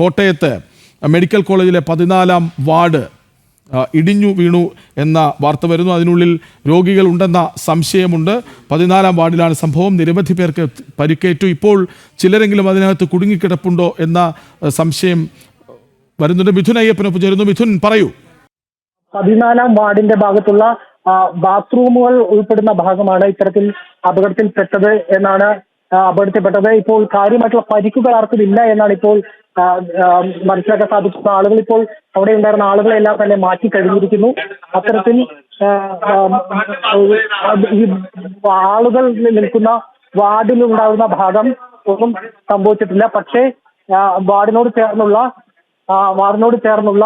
കോട്ടയത്ത് മെഡിക്കൽ കോളേജിലെ പതിനാലാം വാർഡ് ഇടിഞ്ഞു വീണു എന്ന വാർത്ത വരുന്നു. അതിനുള്ളിൽ രോഗികൾ ഉണ്ടെന്ന സംശയമുണ്ട്. പതിനാലാം വാർഡിലാണ് സംഭവം. നിരവധി പേർക്ക് പരിക്കേറ്റു. ഇപ്പോൾ ചിലരെങ്കിലും അതിനകത്ത് കുടുങ്ങിക്കിടപ്പുണ്ടോ എന്ന സംശയം വരുന്നുണ്ട്. മിഥുൻ അയ്യപ്പനൊപ്പം ചേരുന്നു. മിഥുൻ പറയൂ. പതിനാലാം വാർഡിന്റെ ഭാഗത്തുള്ള ബാത്റൂമുകൾ ഉൾപ്പെടുന്ന ഭാഗമാണ് ഇത്തരത്തിൽ അപകടത്തിൽപ്പെട്ടത് എന്നാണ് അപകടത്തിൽപ്പെട്ടത്. ഇപ്പോൾ കാര്യമായിട്ടുള്ള പരിക്കുകൾ ആർക്കും ഇല്ല എന്നാണ് ഇപ്പോൾ മനസ്സിലാക്കാൻ സാധിക്കുന്ന ആളുകൾ ഇപ്പോൾ അവിടെ ഉണ്ടായിരുന്ന ആളുകളെല്ലാം തന്നെ മാറ്റി കഴിഞ്ഞിരിക്കുന്നു. അത്തരത്തിൽ ഈ ആളുകൾ നിൽക്കുന്ന വാർഡിലുണ്ടാകുന്ന ഭാഗം ഒന്നും സംഭവിച്ചിട്ടില്ല. പക്ഷേ വാർഡിനോട് ചേർന്നുള്ള വാർഡിനോട് ചേർന്നുള്ള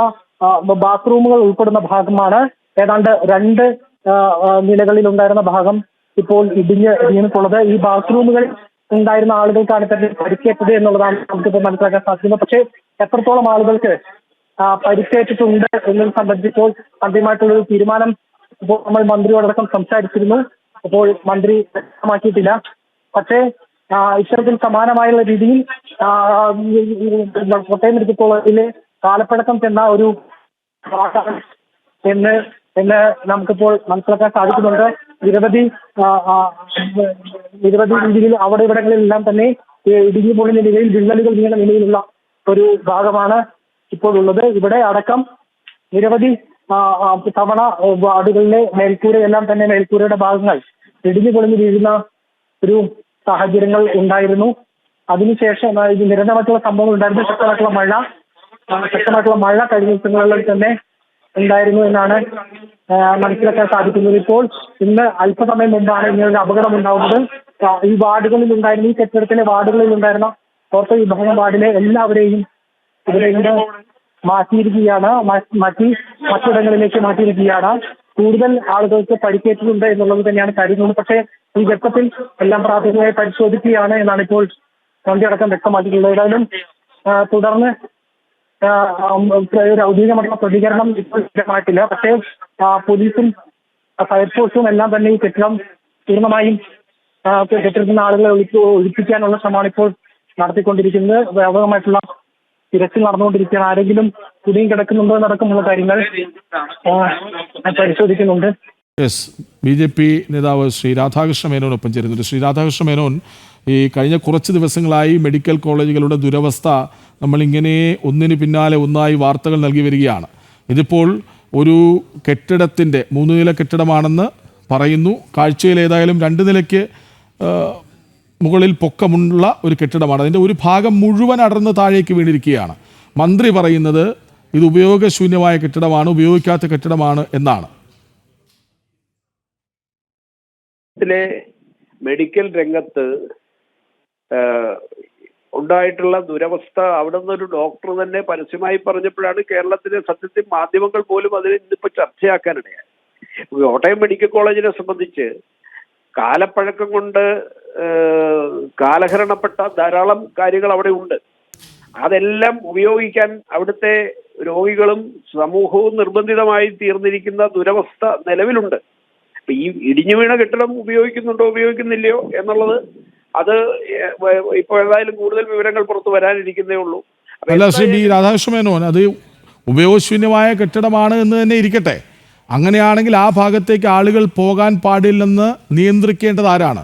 ബാത്റൂമുകൾ ഉൾപ്പെടുന്ന ഭാഗമാണ് ഏതാണ്ട് രണ്ട് നിലകളിൽ ഉണ്ടായിരുന്ന ഭാഗം ഇപ്പോൾ ഇടിഞ്ഞ് വീണിട്ടുള്ളത്. ഈ ബാത്റൂമുകളിൽ ഉണ്ടായിരുന്ന ആളുകൾക്കാണ് തന്നെ പരിക്കേറ്റത് എന്നുള്ളതാണ് നമുക്കിപ്പോൾ മനസ്സിലാക്കാൻ സാധിക്കുന്നത്. പക്ഷേ എത്രത്തോളം ആളുകൾക്ക് പരിക്കേറ്റിട്ടുണ്ട് എന്നത് സംബന്ധിച്ചപ്പോൾ അന്തിമമായിട്ടുള്ള ഒരു തീരുമാനം ഇപ്പോൾ നമ്മൾ മന്ത്രിയോടക്കം സംസാരിച്ചിരുന്നു. അപ്പോൾ മന്ത്രി വ്യക്തമാക്കിയിട്ടില്ല. പക്ഷേ ഇത്തരത്തിൽ സമാനമായുള്ള രീതിയിൽ കോട്ടയം മെഡിക്കൽ കോളേജിലെ കാലപ്പഴക്കം ചെന്ന ഒരു എന്ന് എന്ന് നമുക്കിപ്പോൾ മനസ്സിലാക്കാൻ സാധിക്കുന്നുണ്ട്. നിരവധി നിരവധി രീതിയിൽ അവിടെ ഇവിടങ്ങളിലെല്ലാം തന്നെ ഇടിഞ്ഞു പൊളിഞ്ഞ നിലയിൽ വിള്ളലുകൾ വീണ നിലയിലുള്ള ഒരു ഭാഗമാണ് ഇപ്പോൾ ഉള്ളത് ഇവിടെ അടക്കം നിരവധി തവണ വാർഡുകളിലെ മേൽക്കൂര എല്ലാം തന്നെ മേൽക്കൂരയുടെ ഭാഗങ്ങൾ ഇടിഞ്ഞു പൊളിഞ്ഞു വീഴുന്ന ഒരു സാഹചര്യങ്ങൾ ഉണ്ടായിരുന്നു. അതിനുശേഷം നിരന്തരമായിട്ടുള്ള സംഭവങ്ങൾ ഉണ്ടായിരുന്നു. ശക്തമായിട്ടുള്ള മഴ ശക്തമായിട്ടുള്ള മഴ കഴിഞ്ഞ ദിവസങ്ങളിൽ തന്നെ ഉണ്ടായിരുന്നു എന്നാണ് മനസ്സിലാക്കാൻ സാധിക്കുന്നത്. ഇപ്പോൾ ഇന്ന് അല്പസമയം മുമ്പാണ് ഇങ്ങനെ ഒരു അപകടം ഉണ്ടാവുന്നത്. ഈ വാർഡുകളിൽ ഉണ്ടായിരുന്ന ഈ കെട്ടിടത്തിലെ വാർഡുകളിൽ ഉണ്ടായിരുന്ന ഓർത്തോ വിഭാഗം വാർഡിലെ എല്ലാവരെയും ഇവിടെ ഇന്ന് മാറ്റിയിരിക്കുകയാണ്. മാറ്റി മറ്റിടങ്ങളിലേക്ക് മാറ്റിയിരിക്കുകയാണ്. കൂടുതൽ ആളുകൾക്ക് പരിക്കേറ്റിട്ടുണ്ട് എന്നുള്ളത് തന്നെയാണ് കരുതുന്നത് പക്ഷേ ഈ ഘട്ടത്തിൽ എല്ലാം പ്രാഥമികമായി പരിശോധിക്കുകയാണ് എന്നാണ് ഇപ്പോൾ വണ്ടി അടക്കം വ്യക്തമാക്കിയിട്ടുള്ളത്. ഏതായാലും തുടർന്ന് ഒരു ഔദ്യോഗികമായിട്ടുള്ള പ്രതികരണം ഇപ്പോൾ ലഭ്യമായിട്ടില്ല പക്ഷേ പോലീസും ഫയർഫോഴ്സും എല്ലാം തന്നെ ഈ കെട്ടിടം പൂർണമായും കെട്ടിടത്തിന് ആളുകളെ ഒഴിപ്പി ഒഴിപ്പിക്കാനുള്ള ശ്രമമാണ് ഇപ്പോൾ നടത്തിക്കൊണ്ടിരിക്കുന്നത്. വ്യാപകമായിട്ടുള്ള തിരച്ചിൽ നടന്നുകൊണ്ടിരിക്കുകയാണ്. ആരെങ്കിലും കുടുങ്ങി കിടക്കുന്നുണ്ടോ എന്നടക്കമുള്ള കാര്യങ്ങൾ പരിശോധിക്കുന്നുണ്ട്. ബി ജെ പി നേതാവ് ശ്രീ രാധാകൃഷ്ണ മേനോനൊപ്പം ചേരുന്നുണ്ട്. ശ്രീ രാധാകൃഷ്ണ മേനോൻ ഈ കഴിഞ്ഞ കുറച്ച് ദിവസങ്ങളായി മെഡിക്കൽ കോളേജുകളുടെ ദുരവസ്ഥ നമ്മളിങ്ങനെ ഒന്നിന് പിന്നാലെ ഒന്നായി വാർത്തകൾ നൽകി വരികയാണ്. ഇതിപ്പോൾ ഒരു കെട്ടിടത്തിന്റെ മൂന്ന് നില കെട്ടിടമാണെന്ന് പറയുന്നു. കാഴ്ചയിൽ ഏതായാലും രണ്ട് നിലയ്ക്ക് മുകളിൽ പൊക്കമുള്ള ഒരു കെട്ടിടമാണ്. അതിന്റെ ഒരു ഭാഗം മുഴുവൻ അടർന്ന് താഴേക്ക് വീണിരിക്കുകയാണ്. മന്ത്രി പറയുന്നത് ഇത് ഉപയോഗശൂന്യമായ കെട്ടിടമാണ് ഉപയോഗിക്കാത്ത കെട്ടിടമാണ് എന്നാണ്. മെഡിക്കൽ രംഗത്ത് ഉണ്ടായിട്ടുള്ള ദുരവസ്ഥ അവിടെ ഒരു ഡോക്ടർ തന്നെ പരസ്യമായി പറഞ്ഞപ്പോഴാണ് കേരളത്തിലെ സത്യത്തിൽ മാധ്യമങ്ങൾ പോലും അതിനെ ഇന്നിപ്പോ ചർച്ചയാക്കാനിടയായി. കോട്ടയം മെഡിക്കൽ കോളേജിനെ സംബന്ധിച്ച് കാലപ്പഴക്കം കൊണ്ട് കാലഹരണപ്പെട്ട ധാരാളം കാര്യങ്ങൾ അവിടെ ഉണ്ട്. അതെല്ലാം ഉപയോഗിക്കാൻ അവിടുത്തെ രോഗികളും സമൂഹവും നിർബന്ധിതമായി തീർന്നിരിക്കുന്ന ദുരവസ്ഥ നിലവിലുണ്ട്. ഈ ഇടിഞ്ഞു വീണ കെട്ടിടം ഉപയോഗിക്കുന്നുണ്ടോ ഉപയോഗിക്കുന്നില്ലയോ എന്നുള്ളത് അത് ഇപ്പോൾ ഇപ്പൊ ഏതായാലും കൂടുതൽ വിവരങ്ങൾ പുറത്തു വരാനിരിക്കുന്നേ ഉള്ളൂ. അല്ല ശ്രീ ബി രാധാകൃഷ്ണ മേനോൻ അത് ഉപയോഗശൂന്യമായ കെട്ടിടമാണ് എന്ന് തന്നെ ഇരിക്കട്ടെ. അങ്ങനെയാണെങ്കിൽ ആ ഭാഗത്തേക്ക് ആളുകൾ പോകാൻ പാടില്ലെന്ന് നിയന്ത്രിക്കേണ്ടത് ആരാണ്?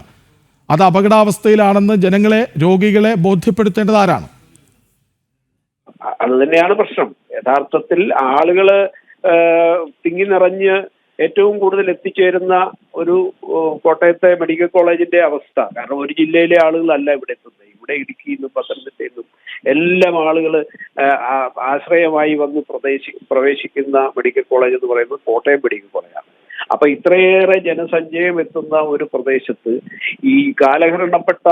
അത് അപകടാവസ്ഥയിലാണെന്ന് ജനങ്ങളെ രോഗികളെ ബോധ്യപ്പെടുത്തേണ്ടത് ആരാണ്? അത് തന്നെയാണ് പ്രശ്നം. യഥാർത്ഥത്തിൽ ആളുകൾ തിങ്ങി നിറഞ്ഞ് ഏറ്റവും കൂടുതൽ എത്തിച്ചേരുന്ന ഒരു കോട്ടയത്തെ മെഡിക്കൽ കോളേജിന്റെ അവസ്ഥ. കാരണം ഒരു ജില്ലയിലെ ആളുകളല്ല ഇവിടെ എത്തുന്നത്. ഇവിടെ ഇടുക്കിയിൽ നിന്നും പത്തനംതിട്ടയിൽ നിന്നും എല്ലാം ആളുകൾ ആശ്രയമായി വന്ന് പ്രദേശി പ്രവേശിക്കുന്ന മെഡിക്കൽ കോളേജ് എന്ന് പറയുന്നത് കോട്ടയം മെഡിക്കൽ കോളേജാണ്. അപ്പൊ ഇത്രയേറെ ജനസഞ്ചയം എത്തുന്ന ഒരു പ്രദേശത്ത് ഈ കാലഹരണപ്പെട്ട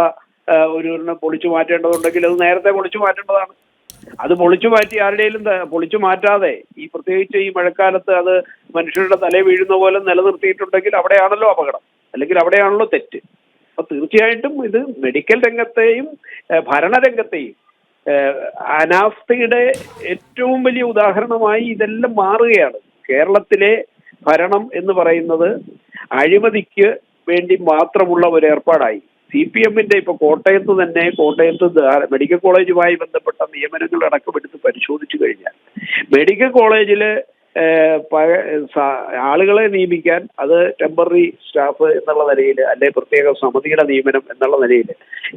ഒരു പൊളിച്ചു മാറ്റേണ്ടതുണ്ടെങ്കിൽ അത് നേരത്തെ പൊളിച്ചു മാറ്റേണ്ടതാണ്. അത് പൊളിച്ചു മാറ്റി ആരുടെയും പൊളിച്ചു മാറ്റാതെ ഈ പ്രത്യേകിച്ച് ഈ മഴക്കാലത്ത് അത് മനുഷ്യരുടെ തല വീഴുന്ന പോലെ നിലനിർത്തിയിട്ടുണ്ടെങ്കിൽ അവിടെയാണല്ലോ അപകടം. അല്ലെങ്കിൽ അവിടെയാണല്ലോ തെറ്റ്. അപ്പൊ തീർച്ചയായിട്ടും ഇത് മെഡിക്കൽ രംഗത്തെയും ഭരണരംഗത്തെയും അനാസ്ഥയുടെ ഏറ്റവും വലിയ ഉദാഹരണമായി ഇതെല്ലാം മാറുകയാണ്. കേരളത്തിലെ ഭരണം എന്ന് പറയുന്നത് അഴിമതിക്ക് വേണ്ടി മാത്രമുള്ള ഒരു ഏർപ്പാടായി. സി പി എമ്മിന്റെ ഇപ്പൊ കോട്ടയത്ത് തന്നെ കോട്ടയത്ത് മെഡിക്കൽ കോളേജുമായി ബന്ധപ്പെട്ട നിയമനങ്ങൾ അടക്കം എടുത്ത് പരിശോധിച്ചു കഴിഞ്ഞാൽ മെഡിക്കൽ കോളേജിൽ ആളുകളെ നിയമിക്കാൻ അത് ടെമ്പററി സ്റ്റാഫ് എന്നുള്ള നിലയിൽ അല്ലെ പ്രത്യേക സമിതിയുടെ നിയമനം എന്നുള്ള നിലയിൽ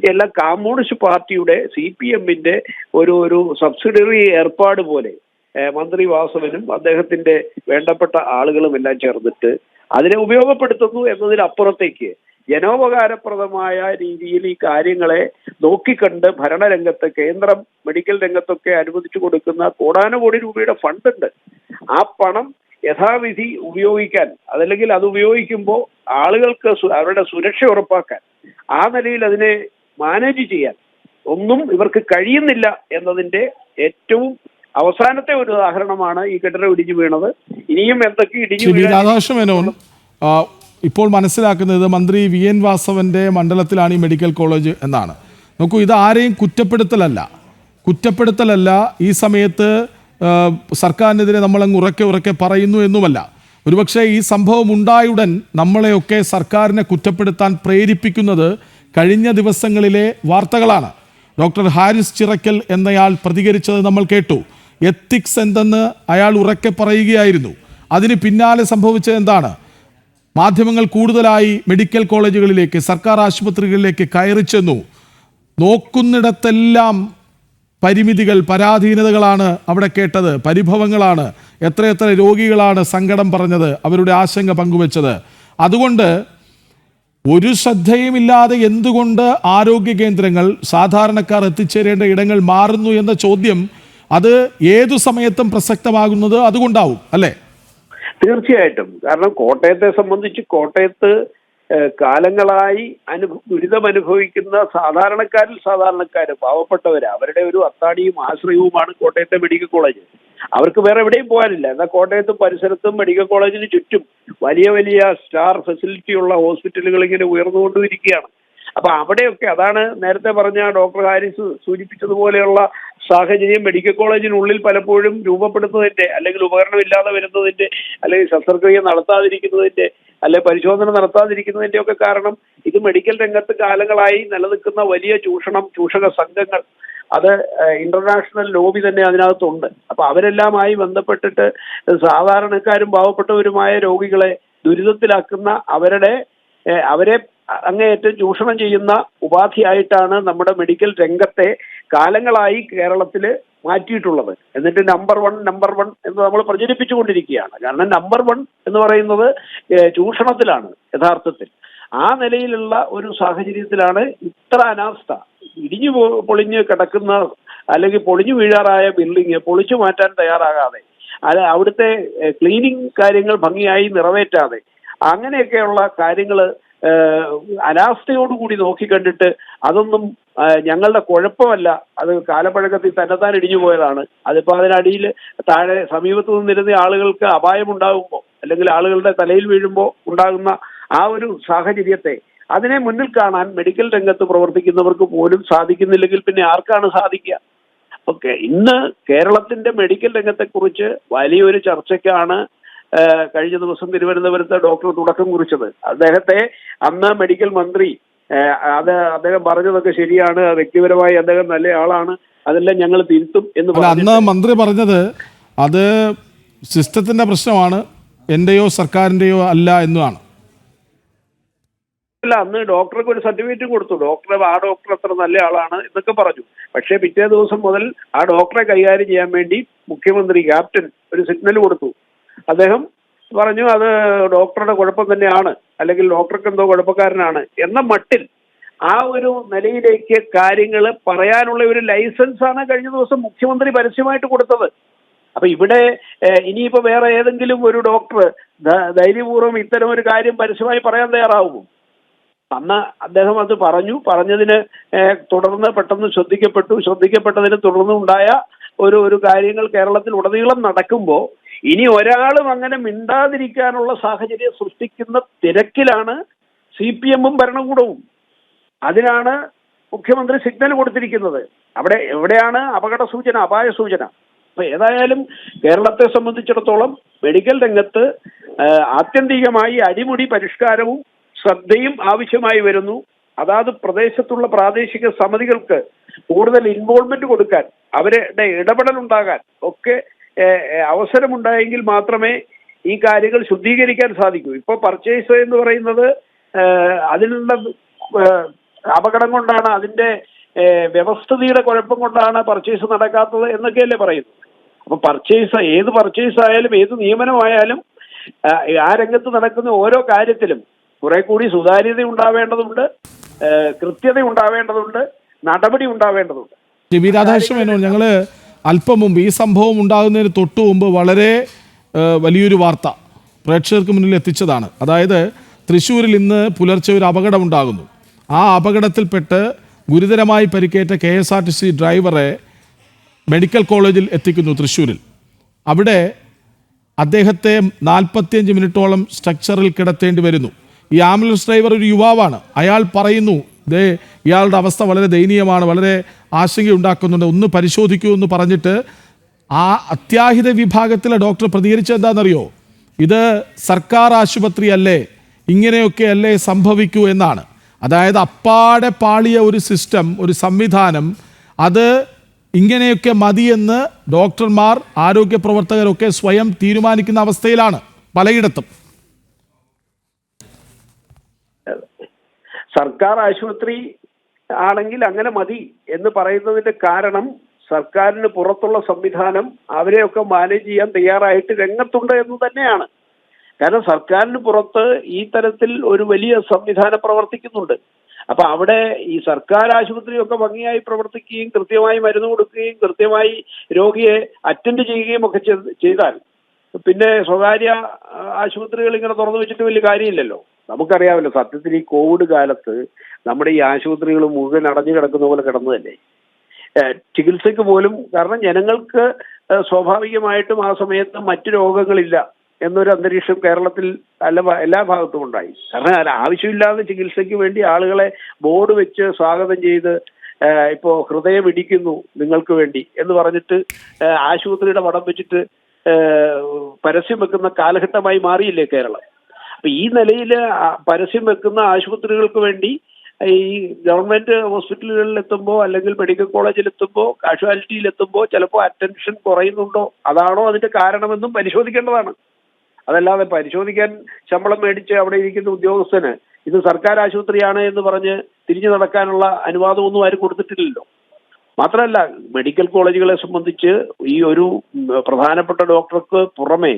എല്ലാം കമ്മ്യൂണിസ്റ്റ് പാർട്ടിയുടെ സി പി എമ്മിന്റെ ഒരു ഒരു സബ്സിഡറി ഏർപ്പാട് പോലെ മന്ത്രി വാസവനും അദ്ദേഹത്തിന്റെ വേണ്ടപ്പെട്ട ആളുകളും എല്ലാം ചേർന്നിട്ട് അതിനെ ഉപയോഗപ്പെടുത്തുന്നു എന്നതിനപ്പുറത്തേക്ക് ജനോപകാരപ്രദമായ രീതിയിൽ ഈ കാര്യങ്ങളെ നോക്കിക്കണ്ട് ഭരണരംഗത്ത് കേന്ദ്രം മെഡിക്കൽ രംഗത്തൊക്കെ അനുവദിച്ചു കൊടുക്കുന്ന കോടാനുകോടി രൂപയുടെ ഫണ്ട് ഉണ്ട് ആ പണം യഥാവിധി ഉപയോഗിക്കാൻ അതല്ലെങ്കിൽ അത് ഉപയോഗിക്കുമ്പോൾ ആളുകൾക്ക് അവരുടെ സുരക്ഷ ഉറപ്പാക്കാൻ ആ നിലയിൽ അതിനെ മാനേജ് ചെയ്യാൻ ഒന്നും ഇവർക്ക് കഴിയുന്നില്ല എന്നതിന്റെ ഏറ്റവും അവസാനത്തെ ഒരു ഉദാഹരണമാണ് ഈ കെട്ടിടം ഇടിഞ്ഞു വീണത്. ഇനിയും എന്തൊക്കെ ഇടിഞ്ഞു ശ്രീ ഇപ്പോൾ മനസ്സിലാക്കുന്നത് മന്ത്രി വി എൻ വാസവന്റെ മണ്ഡലത്തിലാണ് ഈ മെഡിക്കൽ കോളേജ് എന്നാണ്. നോക്കൂ ഇത് ആരെയും കുറ്റപ്പെടുത്തലല്ല. കുറ്റപ്പെടുത്തലല്ല ഈ സമയത്ത് സർക്കാരിനെതിരെ നമ്മളങ്ങ് ഉറക്കെ ഉറക്കെ പറയുന്നു എന്നുമല്ല. ഒരുപക്ഷെ ഈ സംഭവം ഉണ്ടായുടൻ നമ്മളെയൊക്കെ സർക്കാരിനെ കുറ്റപ്പെടുത്താൻ പ്രേരിപ്പിക്കുന്നത് കഴിഞ്ഞ ദിവസങ്ങളിലെ വാർത്തകളാണ്. ഡോക്ടർ ഹാരിസ് ചിറക്കൽ എന്നയാൾ പ്രതികരിച്ചത് നമ്മൾ കേട്ടു. എത്തിക്സ് എന്തെന്ന് അയാൾ ഉറക്കെ പറയുകയായിരുന്നു. അതിന് പിന്നാലെ സംഭവിച്ചത് എന്താണ്? മാധ്യമങ്ങൾ കൂടുതലായി മെഡിക്കൽ കോളേജുകളിലേക്ക് സർക്കാർ ആശുപത്രികളിലേക്ക് കയറി ചെന്നു. നോക്കുന്നിടത്തെല്ലാം പരിമിതികൾ പരാധീനതകളാണ് അവിടെ കേട്ടത് പരിഭവങ്ങളാണ്. എത്രയെത്ര രോഗികളാണ് സങ്കടം പറഞ്ഞത് അവരുടെ ആശങ്ക പങ്കുവച്ചത്. അതുകൊണ്ട് ഒരു ശ്രദ്ധയുമില്ലാതെ എന്തുകൊണ്ട് ആരോഗ്യ കേന്ദ്രങ്ങൾ സാധാരണക്കാർ എത്തിച്ചേരേണ്ട ഇടങ്ങൾ മാറുന്നു എന്ന ചോദ്യം അത് ഏതു സമയത്തും പ്രസക്തമാകുന്നത് അതുകൊണ്ടാവും അല്ലേ? തീർച്ചയായിട്ടും. കാരണം കോട്ടയത്തെ സംബന്ധിച്ച് കോട്ടയത്ത് കാലങ്ങളായി അനുഭ ദുരിതം അനുഭവിക്കുന്ന സാധാരണക്കാരിൽ സാധാരണക്കാർ പാവപ്പെട്ടവർ അവരുടെ ഒരു അത്താണിയും ആശ്രയവുമാണ് കോട്ടയത്തെ മെഡിക്കൽ കോളേജ്. അവർക്ക് വേറെ എവിടെയും പോകാനില്ല. എന്നാൽ കോട്ടയത്തും പരിസരത്തും മെഡിക്കൽ കോളേജിന് ചുറ്റും വലിയ വലിയ സ്റ്റാർ ഫെസിലിറ്റി ഉള്ള ഹോസ്പിറ്റലുകൾ ഇങ്ങനെ ഉയർന്നുകൊണ്ടിരിക്കുകയാണ് അപ്പൊ അവിടെയൊക്കെ അതാണ് നേരത്തെ പറഞ്ഞ ഡോക്ടർ ഹാരിസ് സൂചിപ്പിച്ചതുപോലെയുള്ള സാഹചര്യം മെഡിക്കൽ കോളേജിനുള്ളിൽ പലപ്പോഴും രൂപപ്പെടുന്നതിന്റെ അല്ലെങ്കിൽ ഉപകരണമില്ലാതെ വരുന്നതിന്റെ അല്ലെങ്കിൽ ശസ്ത്രക്രിയ നടത്താതിരിക്കുന്നതിന്റെ അല്ലെ പരിശോധന നടത്താതിരിക്കുന്നതിന്റെ ഒക്കെ കാരണം ഇത് മെഡിക്കൽ രംഗത്ത് കാലങ്ങളായി നിലനിൽക്കുന്ന വലിയ ചൂഷണം ചൂഷക സംഘങ്ങൾ. അത് ഇന്റർനാഷണൽ ലോബി തന്നെ അതിനകത്തുണ്ട്. അപ്പൊ അവരെല്ലാമായി ബന്ധപ്പെട്ടിട്ട് സാധാരണക്കാരും പാവപ്പെട്ടവരുമായ രോഗികളെ ദുരിതത്തിലാക്കുന്ന അവരുടെ അവരെ അങ്ങേയറ്റം ചൂഷണം ചെയ്യുന്ന ഉപാധിയായിട്ടാണ് നമ്മുടെ മെഡിക്കൽ രംഗത്തെ കാലങ്ങളായി കേരളത്തിൽ മാറ്റിയിട്ടുള്ളത്. എന്നിട്ട് നമ്പർ വൺ നമ്പർ വൺ എന്ന് നമ്മൾ പ്രചരിപ്പിച്ചുകൊണ്ടിരിക്കുകയാണ്. കാരണം നമ്പർ വൺ എന്ന് പറയുന്നത് ചൂഷണത്തിലാണ് യഥാർത്ഥത്തിൽ. ആ നിലയിലുള്ള ഒരു സാഹചര്യത്തിലാണ് ഇത്ര അനാസ്ഥ. ഇടിഞ്ഞു പൊളിഞ്ഞ് കിടക്കുന്ന അല്ലെങ്കിൽ പൊളിഞ്ഞു വീഴാറായ ബിൽഡിങ് പൊളിച്ചു മാറ്റാൻ തയ്യാറാകാതെ അത് അവിടുത്തെ ക്ലീനിങ് കാര്യങ്ങൾ ഭംഗിയായി നിറവേറ്റാതെ അങ്ങനെയൊക്കെയുള്ള കാര്യങ്ങൾ അനാസ്ഥയോടുകൂടി നോക്കിക്കണ്ടിട്ട് അതൊന്നും ഞങ്ങളുടെ കുഴപ്പമല്ല. അത് കാലപ്പഴക്കത്തിൽ തന്നെത്താൻ ഇടിഞ്ഞു പോയതാണ്. അതിപ്പോൾ അതിനടിയിൽ താഴെ സമീപത്ത് നിന്നിരുന്ന ആളുകൾക്ക് അപായമുണ്ടാകുമ്പോൾ അല്ലെങ്കിൽ ആളുകളുടെ തലയിൽ വീഴുമ്പോൾ ഉണ്ടാകുന്ന ആ ഒരു സാഹചര്യത്തെ അതിനെ മുന്നിൽ കാണാൻ മെഡിക്കൽ രംഗത്ത് പ്രവർത്തിക്കുന്നവർക്ക് പോലും സാധിക്കുന്നില്ലെങ്കിൽ പിന്നെ ആർക്കാണ് സാധിക്കുക? ഓക്കെ ഇന്ന് കേരളത്തിന്റെ മെഡിക്കൽ രംഗത്തെക്കുറിച്ച് വലിയൊരു ചർച്ചയ്ക്കാണ് കഴിഞ്ഞ ദിവസം തിരുവനന്തപുരത്ത് ഡോക്ടർ തുടക്കം കുറിച്ചത്. അദ്ദേഹത്തെ അന്ന് മെഡിക്കൽ മന്ത്രി അത് അദ്ദേഹം പറഞ്ഞതൊക്കെ ശരിയാണ് വ്യക്തിപരമായി അദ്ദേഹം നല്ല ആളാണ് അതെല്ലാം ഞങ്ങൾ തിരുത്തും എന്ന് പറഞ്ഞു അന്ന് മന്ത്രി പറഞ്ഞത് അത് സിസ്റ്റത്തിന്റെ പ്രശ്നമാണ് എന്റെയോ സർക്കാരിന്റെയോ അല്ല എന്നാണ് അല്ല അന്ന് ഡോക്ടർക്ക് ഒരു സർട്ടിഫിക്കറ്റും കൊടുത്തു. ഡോക്ടർ ആ ഡോക്ടർ അത്ര നല്ല ആളാണ് എന്നൊക്കെ പറഞ്ഞു. പക്ഷേ പിറ്റേ ദിവസം മുതൽ ആ ഡോക്ടറെ കൈകാര്യം ചെയ്യാൻ വേണ്ടി മുഖ്യമന്ത്രി ക്യാപ്റ്റൻ ഒരു സിഗ്നൽ കൊടുത്തു. അദ്ദേഹം പറഞ്ഞു അത് ഡോക്ടറുടെ കുഴപ്പം തന്നെയാണ്. അല്ലെങ്കിൽ ഡോക്ടർക്ക് എന്തോ കുഴപ്പക്കാരനാണ്. എന്ന മട്ടിൽ ആ ഒരു നിലയിലേക്ക് കാര്യങ്ങൾ പറയാനുള്ള ഒരു ലൈസൻസ് ആണ് കഴിഞ്ഞ ദിവസം മുഖ്യമന്ത്രി പരസ്യമായിട്ട് കൊടുത്തത്. അപ്പൊ ഇവിടെ ഇനിയിപ്പോ വേറെ ഏതെങ്കിലും ഒരു ഡോക്ടർ ധൈര്യപൂർവം ഇത്തരം ഒരു കാര്യം പരസ്യമായി പറയാൻ തയ്യാറാവുമോ? അന്ന് അദ്ദേഹം അത് പറഞ്ഞു. പറഞ്ഞതിന് തുടർന്ന് പെട്ടെന്ന് ശ്രദ്ധിക്കപ്പെട്ടു. ശ്രദ്ധിക്കപ്പെട്ടതിന് തുടർന്ന് ഉണ്ടായ ഒരു ഒരു കാര്യങ്ങൾ കേരളത്തിൽ ഉടനീളം നടക്കുമ്പോൾ ഇനി ഒരാളും അങ്ങനെ മിണ്ടാതിരിക്കാനുള്ള സാഹചര്യം സൃഷ്ടിക്കുന്ന തിരക്കിലാണ് സി പി എമ്മും ഭരണകൂടവും. അതിനാണ് മുഖ്യമന്ത്രി സിഗ്നൽ കൊടുത്തിരിക്കുന്നത്. അവിടെ എവിടെയാണ് അപകട സൂചന അപായ സൂചന? അപ്പൊ ഏതായാലും കേരളത്തെ സംബന്ധിച്ചിടത്തോളം മെഡിക്കൽ രംഗത്ത് ആത്യന്തികമായി അടിമുടി പരിഷ്കാരവും ശ്രദ്ധയും ആവശ്യമായി വരുന്നു. അതാത് പ്രദേശത്തുള്ള പ്രാദേശിക സമിതികൾക്ക് കൂടുതൽ ഇൻവോൾവ്മെന്റ് കൊടുക്കാൻ അവരുടെ ഇടപെടൽ ഉണ്ടാകാൻ ഒക്കെ അവസരമുണ്ടായെങ്കിൽ മാത്രമേ ഈ കാര്യങ്ങൾ ശുദ്ധീകരിക്കാൻ സാധിക്കൂ. ഇപ്പോൾ പർച്ചേസ് എന്ന് പറയുന്നത് അതിനുള്ള അപകടം കൊണ്ടാണ് അതിന്റെ വ്യവസ്ഥിതിയുടെ കുഴപ്പം കൊണ്ടാണ് പർച്ചേസ് നടക്കാത്തത് എന്നൊക്കെയല്ലേ പറയുന്നത്. അപ്പൊ പർച്ചേസ് ഏത് പർച്ചേസ് ആയാലും ഏത് നിയമനമായാലും ആ, രംഗത്ത് നടക്കുന്ന ഓരോ കാര്യത്തിലും കുറെ കൂടി സുതാര്യത ഉണ്ടാവേണ്ടതുണ്ട് കൃത്യത ഉണ്ടാവേണ്ടതുണ്ട് നടപടി ഉണ്ടാവേണ്ടതുണ്ട്. ഞങ്ങൾ അല്പം മുമ്പ് ഈ സംഭവം ഉണ്ടാകുന്നതിന് തൊട്ടു മുമ്പ് വളരെ വലിയൊരു വാർത്ത പ്രേക്ഷകർക്ക് മുന്നിൽ എത്തിച്ചതാണ്. അതായത് തൃശ്ശൂരിൽ ഇന്ന് പുലർച്ചെ ഒരു അപകടം ഉണ്ടാകുന്നു. ആ അപകടത്തിൽപ്പെട്ട് ഗുരുതരമായി പരിക്കേറ്റ K S R T C ഡ്രൈവറെ മെഡിക്കൽ കോളേജിൽ എത്തിക്കുന്നു തൃശ്ശൂരിൽ അവിടെ അദ്ദേഹത്തെ നാൽപ്പത്തിയഞ്ച് മിനിറ്റോളം സ്ട്രക്ചറിൽ കിടത്തേണ്ടി വരുന്നു. ഈ ആംബുലൻസ് ഡ്രൈവർ ഒരു യുവാവാണ്. അയാൾ പറയുന്നു ദേ ഇയാളുടെ അവസ്ഥ വളരെ ദയനീയമാണ് വളരെ ആശങ്കയുണ്ടാക്കുന്നുണ്ട്. ഒന്ന് പരിശോധിക്കൂ എന്ന് പറഞ്ഞിട്ട് ആ അത്യാഹിത വിഭാഗത്തിലെ ഡോക്ടർ പ്രതികരിച്ചത് എന്താണെന്നറിയോ? ഇത് സർക്കാർ ആശുപത്രി അല്ലേ? ഇങ്ങനെയൊക്കെ അല്ലേ സംഭവിക്കൂ എന്നാണ്. അതായത് അപ്പാടെ പാളിയ ഒരു സിസ്റ്റം ഒരു സംവിധാനം അത് ഇങ്ങനെയൊക്കെ മതിയെന്ന് ഡോക്ടർമാർ ആരോഗ്യ പ്രവർത്തകരൊക്കെ സ്വയം തീരുമാനിക്കുന്ന അവസ്ഥയിലാണ് പലയിടത്തും. സർക്കാർ ആശുപത്രി ആണെങ്കിൽ അങ്ങനെ മതി എന്ന് പറയുന്നതിന്റെ കാരണം സർക്കാരിന് പുറത്തുള്ള സംവിധാനം അവരെയൊക്കെ മാനേജ് ചെയ്യാൻ തയ്യാറായിട്ട് രംഗത്തുണ്ട് എന്ന് തന്നെയാണ്. കാരണം സർക്കാരിന് പുറത്ത് ഈ തരത്തിൽ ഒരു വലിയ സംവിധാനം പ്രവർത്തിക്കുന്നുണ്ട്. അപ്പൊ അവിടെ ഈ സർക്കാർ ആശുപത്രിയൊക്കെ ഭംഗിയായി പ്രവർത്തിക്കുകയും കൃത്യമായി മരുന്ന് കൊടുക്കുകയും കൃത്യമായി രോഗിയെ അറ്റൻഡ് ചെയ്യുകയും ഒക്കെ ചെയ്താൽ പിന്നെ സ്വകാര്യ ആശുപത്രികൾ ഇങ്ങനെ തുറന്നു വെച്ചിട്ട് വലിയ കാര്യമില്ലല്ലോ. നമുക്കറിയാമല്ലോ സത്യത്തിൽ ഈ കോവിഡ് കാലത്ത് നമ്മുടെ ഈ ആശുപത്രികൾ മുഴുവൻ അടഞ്ഞു കിടക്കുന്ന പോലെ കിടന്നതല്ലേ? ചികിത്സയ്ക്ക് പോലും കാരണം ജനങ്ങൾക്ക് സ്വാഭാവികമായിട്ടും ആ സമയത്ത് മറ്റു രോഗങ്ങളില്ല എന്നൊരു അന്തരീക്ഷം കേരളത്തിൽ അല്ല എല്ലാ ഭാഗത്തും ഉണ്ടായി. കാരണം ആവശ്യമില്ലാതെ ചികിത്സയ്ക്ക് വേണ്ടി ആളുകളെ ബോർഡ് വെച്ച് സ്വാഗതം ചെയ്ത് ഇപ്പോ ഹൃദയം ഇടിക്കുന്നു നിങ്ങൾക്ക് വേണ്ടി എന്ന് പറഞ്ഞിട്ട് ആശുപത്രിയുടെ വടം വെച്ചിട്ട് പരസ്യം വെക്കുന്ന കാലഘട്ടമായി മാറിയില്ലേ കേരളം? അപ്പൊ ഈ നിലയിൽ പരസ്യം വെക്കുന്ന ആശുപത്രികൾക്ക് വേണ്ടി ഈ ഗവൺമെന്റ് ഹോസ്പിറ്റലുകളിൽ എത്തുമ്പോൾ അല്ലെങ്കിൽ മെഡിക്കൽ കോളേജിൽ എത്തുമ്പോൾ കാഷ്വാലിറ്റിയിൽ എത്തുമ്പോൾ ചിലപ്പോൾ അറ്റൻഷൻ കുറയുന്നുണ്ടോ? അതാണോ അതിന്റെ കാരണമെന്നും പരിശോധിക്കേണ്ടതാണ്. അതല്ലാതെ പരിശോധിക്കാൻ ശമ്പളം മേടിച്ച് അവിടെ ഇരിക്കുന്ന ഉദ്യോഗസ്ഥന് ഇത് സർക്കാർ ആശുപത്രിയാണ് എന്ന് പറഞ്ഞ് തിരിഞ്ഞു നടക്കാനുള്ള അനുവാദമൊന്നും ആരും കൊടുത്തിട്ടില്ലല്ലോ. മാത്രമല്ല മെഡിക്കൽ കോളേജുകളെ സംബന്ധിച്ച് ഈ ഒരു പ്രധാനപ്പെട്ട ഡോക്ടർക്ക് പുറമെ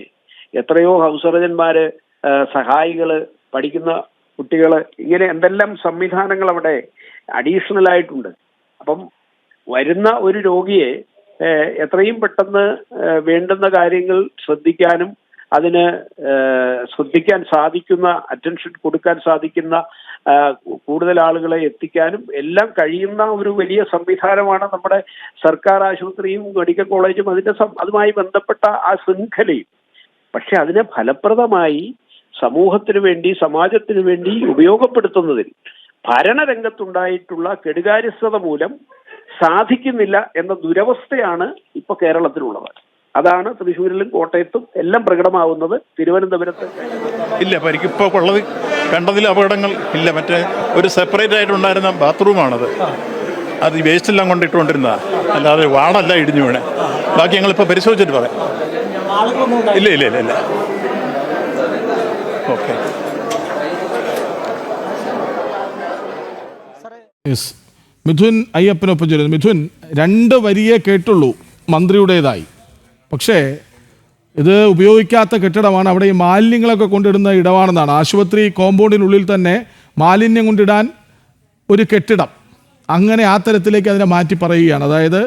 എത്രയോ ഹൗസ് സർജന്മാര് ആ, സഹായികൾ പഠിക്കുന്ന കുട്ടികൾ ഇങ്ങനെ എന്തെല്ലാം സംവിധാനങ്ങൾ അവിടെ അഡീഷണൽ ആയിട്ടുണ്ട് അപ്പം വരുന്ന ഒരു രോഗിയെ എത്രയും പെട്ടെന്ന് വേണ്ടുന്ന കാര്യങ്ങൾ ശ്രദ്ധിക്കാനും അതിന് ശ്രദ്ധിക്കാൻ സാധിക്കുന്ന അറ്റൻഷൻ കൊടുക്കാൻ സാധിക്കുന്ന കൂടുതൽ ആളുകളെ എത്തിക്കാനും എല്ലാം കഴിയുന്ന ഒരു വലിയ സംവിധാനമാണ് നമ്മുടെ സർക്കാർ ആശുപത്രിയും മെഡിക്കൽ കോളേജും അതിന്റെ അതുമായി ബന്ധപ്പെട്ട ആ ശൃംഖലയും. പക്ഷെ അതിനെ ഫലപ്രദമായി സമൂഹത്തിന് വേണ്ടി സമാജത്തിന് വേണ്ടി ഉപയോഗപ്പെടുത്തുന്നതിൽ ഭരണരംഗത്തുണ്ടായിട്ടുള്ള കെടുകാര്യസ്ഥത മൂലം സാധിക്കുന്നില്ല എന്ന ദുരവസ്ഥയാണ് ഇപ്പൊ കേരളത്തിലുള്ളത് അതാണ് തൃശ്ശൂരിലും കോട്ടയത്തും എല്ലാം പ്രകടമാവുന്നത് തിരുവനന്തപുരത്ത്. ഇല്ല പരിക്കിപ്പോ ഉള്ളത് കണ്ടതിൽ അപകടങ്ങൾ ഇല്ല. മറ്റേ ഒരു സെപ്പറേറ്റ് ആയിട്ടുണ്ടായിരുന്ന ബാത്റൂമാണത് അത് വേസ്റ്റ് വേസ്റ്റെല്ലാം കൊണ്ടിട്ടുകൊണ്ടിരുന്നതാ. അല്ലാതെ വാടല്ല ഇടിഞ്ഞു വീണേ. ബാക്കി ഞങ്ങളിപ്പോൾ പരിശോധിച്ചിട്ട് പറയാം. ഇല്ല ഇല്ല ഇല്ല ഇല്ല. യെസ് മിഥുൻ അയ്യപ്പനൊപ്പം ചേരുന്നു. മിഥുൻ രണ്ട് വരിയെ കേട്ടുള്ളൂ മന്ത്രിയുടേതായി. പക്ഷേ ഇത് ഉപയോഗിക്കാത്ത കെട്ടിടമാണ്. അവിടെ ഈ മാലിന്യങ്ങളൊക്കെ കൊണ്ടിടുന്ന ഇടമാണെന്നാണ്. ആശുപത്രി കോമ്പൗണ്ടിനുള്ളിൽ തന്നെ മാലിന്യം കൊണ്ടിടാൻ ഒരു കെട്ടിടം. അങ്ങനെ ആ തരത്തിലേക്ക് അതിനെ മാറ്റി പറയുകയാണ്. അതായത്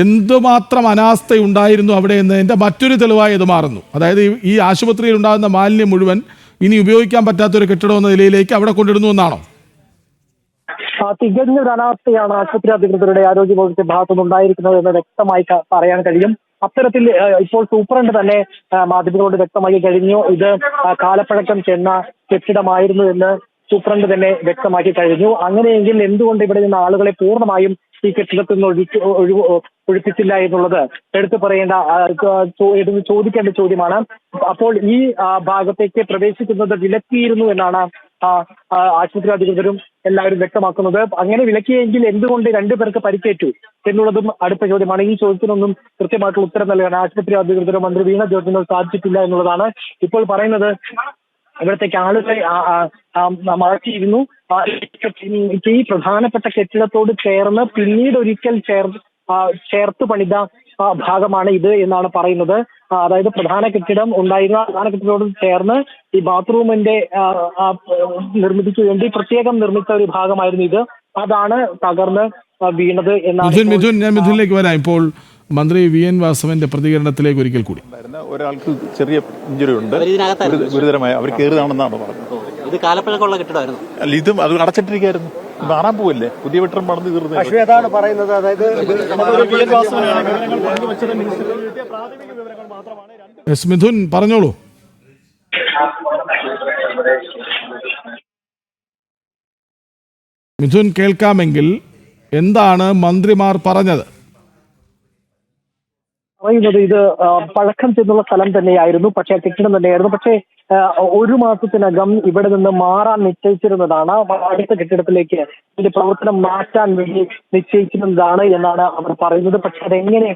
എന്തുമാത്രം അനാസ്ഥ ഉണ്ടായിരുന്നു അവിടെ എന്നതിന്റെ മറ്റൊരു തെളിവായി ഇത് മാറുന്നു. അതായത് ഈ- ആശുപത്രിയിൽ ഉണ്ടാകുന്ന മാലിന്യം മുഴുവൻ ഇനി ഉപയോഗിക്കാൻ പറ്റാത്തൊരു കെട്ടിടം എന്ന നിലയിലേക്ക് അവിടെ കൊണ്ടിടുന്നു എന്നാണോ? തികഞ്ഞ ഒരു ആശുപത്രി അധികൃതരുടെ ആരോഗ്യ വകുപ്പിന്റെ ഭാഗത്തുനിന്ന് ഉണ്ടായിരിക്കുന്നത് എന്ന് വ്യക്തമായി പറയാൻ കഴിയും. അത്തരത്തിൽ ഇപ്പോൾ സൂപ്രണ്ട് തന്നെ മാധ്യമങ്ങളോട് വ്യക്തമാക്കി കഴിഞ്ഞു. ഇത് കാലപ്പഴക്കം ചെന്ന കെട്ടിടമായിരുന്നു എന്ന് സൂപ്രണ്ട് തന്നെ വ്യക്തമാക്കി കഴിഞ്ഞു. അങ്ങനെയെങ്കിൽ എന്തുകൊണ്ട് ഇവിടെ നിന്ന് ആളുകളെ പൂർണമായും ഈ കെട്ടിടത്തിൽ നിന്ന് ഒഴിച്ച് ഒഴിവ് ഒഴിപ്പിച്ചില്ല എന്നുള്ളത് എടുത്തു പറയേണ്ട ചോദിക്കേണ്ട ചോദ്യമാണ്. അപ്പോൾ ഈ ഭാഗത്തേക്ക് പ്രവേശിക്കുന്നത് വിലക്കിയിരുന്നു എന്നാണ് ആശുപത്രി അധികൃതരും എല്ലാവരും വ്യക്തമാക്കുന്നത്. അങ്ങനെ വിലക്കിയെങ്കിൽ എന്തുകൊണ്ട് രണ്ടു പേർക്ക് പരിക്കേറ്റു എന്നുള്ളതും അടുത്ത ചോദ്യമാണ്. ഈ ചോദ്യത്തിനൊന്നും കൃത്യമായിട്ടുള്ള ഉത്തരം നൽകാൻ ആശുപത്രി അധികൃതരോ മന്ത്രി വീണ ജോർജിനോ സാധിച്ചിട്ടില്ല എന്നുള്ളതാണ് ഇപ്പോൾ പറയുന്നത്. ഇവിടത്തേക്ക് ആളുകളെ മാറ്റിയിരുന്നു. ഈ പ്രധാനപ്പെട്ട കെട്ടിടത്തോട് ചേർന്ന് പിന്നീട് ഒരിക്കൽ ചേർ ചേർത്ത് പണിത ഭാഗമാണ് ഇത് എന്നാണ് പറയുന്നത്. അതായത് പ്രധാന കെട്ടിടം ഉണ്ടായിരുന്ന പ്രധാന കെട്ടിടത്തോട് ചേർന്ന് ഈ ബാത്റൂമിന്റെ നിർമ്മിതിക്ക് വേണ്ടി പ്രത്യേകം നിർമ്മിച്ച ഒരു ഭാഗമായിരുന്നു ഇത്. അതാണ് തകർന്ന് വീണത് എന്നാണ് മിഥുൻ ഞാൻ മിഥുനിലേക്ക് വരാം. ഇപ്പോൾ മന്ത്രി വി എൻ വാസവന്റെ പ്രതികരണത്തിലേക്ക് ഒരിക്കൽ കൂടി. ഒരാൾക്ക് ചെറിയ ഇഞ്ചുറി ഉണ്ട്. ഗുരുതരമായ അവർ കയറിയതാണെന്നാണ് പറഞ്ഞത്. ഇത് കാലപ്പഴക്കമുള്ള കെട്ടിടമായിരുന്നു. അല്ല ഇതും അത് അടച്ചിട്ടിരിക്കായിരുന്നു മാറാൻ പോവില്ലേ? പുതിയ വെട്ടം പണിത് തീർന്നു. അതാണ് പറയുന്നത്? അതായത് എസ് മിഥുൻ പറഞ്ഞോളൂ. മിഥുൻ കേൾക്കാമെങ്കിൽ എന്താണ് മന്ത്രിമാർ പറഞ്ഞത്? പറയുന്നത് ഇത് പഴക്കം ചെന്നുള്ള സ്ഥലം തന്നെയായിരുന്നു പക്ഷേ കെട്ടിടം തന്നെയായിരുന്നു. പക്ഷേ ഒരു മാസത്തിനകം ഇവിടെ നിന്ന് മാറാൻ നിശ്ചയിച്ചിരുന്നതാണ് അടുത്ത കെട്ടിടത്തിലേക്ക് ഇതിന്റെ പ്രവർത്തനം മാറ്റാൻ വേണ്ടി നിശ്ചയിച്ചിരുന്നതാണ് എന്നാണ് അവർ പറയുന്നത്. പക്ഷെ അതെങ്ങനെ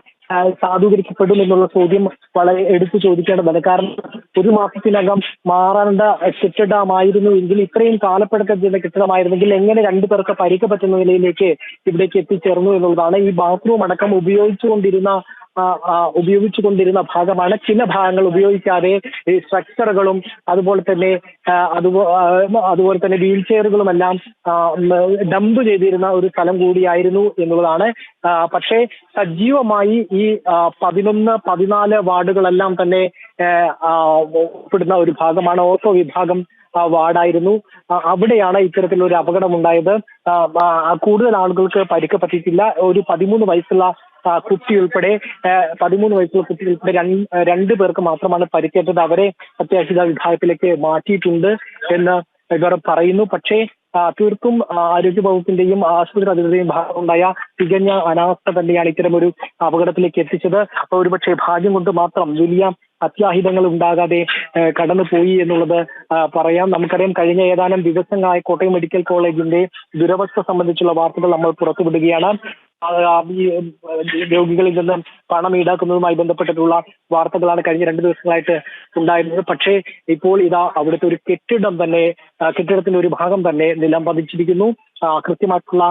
സാധൂകരിക്കപ്പെടും എന്നുള്ള ചോദ്യം വളരെ എടുത്തു ചോദിക്കേണ്ടതാണ്. കാരണം ഒരു മാസത്തിനകം മാറേണ്ട കെട്ടിടമായിരുന്നു എങ്കിൽ ഇത്രയും കാലപ്പഴക്കത്തിന്റെ കെട്ടിടമായിരുന്നെങ്കിൽ എങ്ങനെ രണ്ടു പേർക്ക് പരിക്ക് പറ്റുന്ന നിലയിലേക്ക് ഇവിടേക്ക് എത്തിച്ചേർന്നു എന്നുള്ളതാണ്. ഈ ബാത്റൂം അടക്കം ഉപയോഗിച്ചുകൊണ്ടിരുന്ന ആ, കൊണ്ടിരുന്ന ഭാഗമാണ്. ചില ഭാഗങ്ങൾ ഉപയോഗിക്കാതെ ഈ സ്ട്രക്ചറുകളും അതുപോലെ തന്നെ അതുപോലെ തന്നെ വീൽ ചെയറുകളും എല്ലാം ഡംപ് ചെയ്തിരുന്ന ഒരു സ്ഥലം കൂടിയായിരുന്നു എന്നുള്ളതാണ്. പക്ഷേ സജീവമായി ഈ പതിനൊന്ന് പതിനാല് വാർഡുകളെല്ലാം തന്നെ ഉൾപ്പെടുന്ന ഒരു ഭാഗമാണ് ഓട്ടോ വിഭാഗം വാർഡായിരുന്നു. അവിടെയാണ് ഇത്തരത്തിലൊരു അപകടം ഉണ്ടായത് കൂടുതൽ ആളുകൾക്ക് പരിക്ക് പറ്റിയിട്ടില്ല. ഒരു പതിമൂന്ന് വയസ്സുള്ള കുട്ടി ഉൾപ്പെടെ ആ, പതിമൂന്ന് വയസ്സുള്ള കുട്ടി ഉൾപ്പെടെ രണ്ട് പേർക്ക് മാത്രമാണ് പരിക്കേറ്റത്. അവരെ അത്യാഹിത വിഭാഗത്തിലേക്ക് മാറ്റിയിട്ടുണ്ട് എന്ന് ഇവർ പറയുന്നു. പക്ഷേ തീർത്തും ആരോഗ്യ വകുപ്പിന്റെയും ആശുപത്രി അധികൃതയും ഭാഗമുണ്ടായ തികഞ്ഞ അനാസ്ഥ തന്നെയാണ് ഇത്തരം ഒരു അപകടത്തിലേക്ക് എത്തിച്ചത്. ഒരുപക്ഷെ ഭാഗ്യം കൊണ്ട് മാത്രം വലിയ അത്യാഹിതങ്ങൾ ഉണ്ടാകാതെ കടന്നു കടന്നുപോയി എന്നുള്ളത് പറയാം. നമുക്കറിയാം കഴിഞ്ഞ ഏതാനും ദിവസങ്ങളായി കോട്ടയം മെഡിക്കൽ കോളേജിന്റെ ദുരവസ്ഥ സംബന്ധിച്ചുള്ള വാർത്തകൾ നമ്മൾ പുറത്തുവിടുകയാണ്. രോഗികളിൽ നിന്നും പണം ഈടാക്കുന്നതുമായി ബന്ധപ്പെട്ടിട്ടുള്ള വാർത്തകളാണ് കഴിഞ്ഞ രണ്ട് ദിവസങ്ങളായിട്ട് ഉണ്ടായിരുന്നത്. പക്ഷേ ഇപ്പോൾ ഇതാ അവിടുത്തെ ഒരു കെട്ടിടം തന്നെ കെട്ടിടത്തിന്റെ ഒരു ഭാഗം തന്നെ നിലം പതിച്ചിരിക്കുന്നു. കൃത്യമായിട്ടുള്ള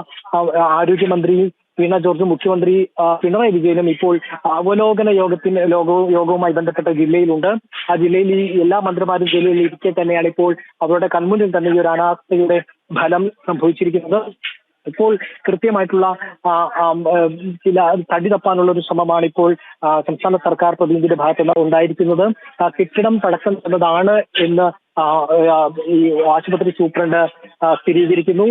ആരോഗ്യമന്ത്രിയും ആരോഗ്യമന്ത്രി വീണ ജോർജ് മുഖ്യമന്ത്രി പിണറായി വിജയനും ഇപ്പോൾ അവലോകന യോഗത്തിന് ലോകവും യോഗവുമായി ബന്ധപ്പെട്ട ജില്ലയിലുണ്ട്. ആ ജില്ലയിൽ ഈ എല്ലാ മന്ത്രിമാരും ജില്ലയിൽ ഇരിക്കെ തന്നെയാണ് ഇപ്പോൾ അവരുടെ കൺമുന്നിൽ തന്നെ ഈ ഒരു അനാസ്ഥയുടെ ഫലം സംഭവിച്ചിരിക്കുന്നത്. ഇപ്പോൾ കൃത്യമായിട്ടുള്ള ചില തടി തപ്പാനുള്ള ഒരു ശ്രമമാണ് ഇപ്പോൾ സംസ്ഥാന സർക്കാർ പ്രതിനിധിയുടെ ഭാഗത്തുള്ള നിന്ന് ഉണ്ടായിരിക്കുന്നത് കെട്ടിടം തടസ്സം എന്നതാണ് എന്ന് ഈ ആശുപത്രി സൂപ്രണ്ട് സ്ഥിരീകരിക്കുന്നു.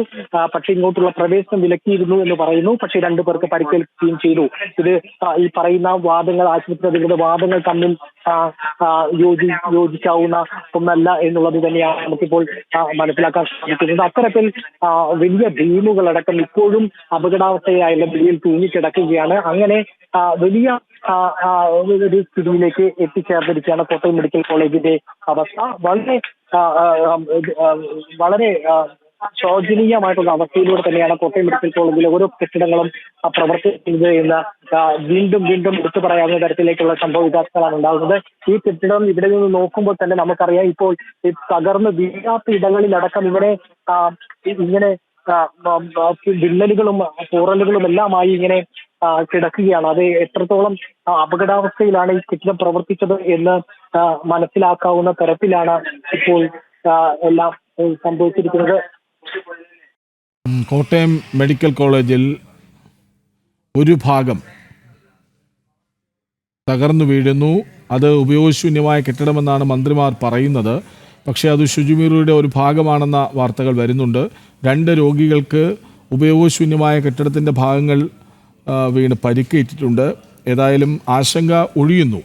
പക്ഷെ ഇങ്ങോട്ടുള്ള പ്രവേശനം വിലക്കിയിരുന്നു എന്ന് പറയുന്നു. പക്ഷേ രണ്ടു പേർക്ക് പരിക്കേൽക്കുകയും ചെയ്തു. ഇത് ഈ പറയുന്ന വാദങ്ങൾ ആശുപത്രി അധികൃത വാദങ്ങൾ തമ്മിൽ യോജി യോജിക്കാവുന്ന ഒന്നല്ല എന്നുള്ളത് തന്നെയാണ് നമുക്കിപ്പോൾ മനസ്സിലാക്കാൻ സാധിക്കുന്നത്. അത്തരത്തിൽ വലിയ ഭീമുകളടക്കം ഇപ്പോഴും അപകടാവസ്ഥയായുള്ള തൂങ്ങി തൂങ്ങിക്കിടക്കുകയാണ്. അങ്ങനെ വലിയ ഒരു സ്ഥിതിയിലേക്ക് എത്തിച്ചേർന്നിരിക്കുകയാണ് കോട്ടയം മെഡിക്കൽ കോളേജിന്റെ അവസ്ഥ വളരെ വളരെ ശോചനീയമായിട്ടുള്ള അവസ്ഥയിലൂടെ തന്നെയാണ് കോട്ടയം മെഡിക്കൽ കോളേജിലെ ഓരോ കെട്ടിടങ്ങളും പ്രവർത്തിക്കുന്നത് എന്ന് വീണ്ടും വീണ്ടും എടുത്തു പറയാവുന്ന തരത്തിലേക്കുള്ള സംഭവ വികാസങ്ങളാണ് ഉണ്ടാകുന്നത്. ഈ കെട്ടിടം ഇവിടെ നിന്ന് നോക്കുമ്പോൾ തന്നെ നമുക്കറിയാം ഇപ്പോൾ തകർന്ന് വീഴാത്ത ഇടങ്ങളിലടക്കം ഇവിടെ ഇങ്ങനെ വിള്ളലുകളും പോറലുകളും എല്ലാമായി ഇങ്ങനെ കിടക്കുകയാണ്. അത് എത്രത്തോളം അപകടാവസ്ഥയിലാണ് ഈ കെട്ടിടം പ്രവർത്തിച്ചത് എന്ന് മനസ്സിലാക്കാവുന്ന തരത്തിലാണ് ഇപ്പോൾ എല്ലാം സംഭവിച്ചിരിക്കുന്നത്. കോട്ടയം മെഡിക്കൽ കോളേജിൽ ഒരു ഭാഗം തകർന്നു വീഴുന്നു. അത് ഉപയോഗശൂന്യമായ കെട്ടിടമെന്നാണ് മന്ത്രിമാർ പറയുന്നത്. പക്ഷേ അത് ശുചിമുറിയുടെ ഒരു ഭാഗമാണെന്ന വാർത്തകൾ വരുന്നുണ്ട്. രണ്ട് രോഗികൾക്ക് ഉപയോഗശൂന്യമായ കെട്ടിടത്തിന്റെ ഭാഗങ്ങൾ വീണ് പരിക്കേറ്റിട്ടുണ്ട്. ഏതായാലും ആശങ്ക ഒഴിയുന്നു.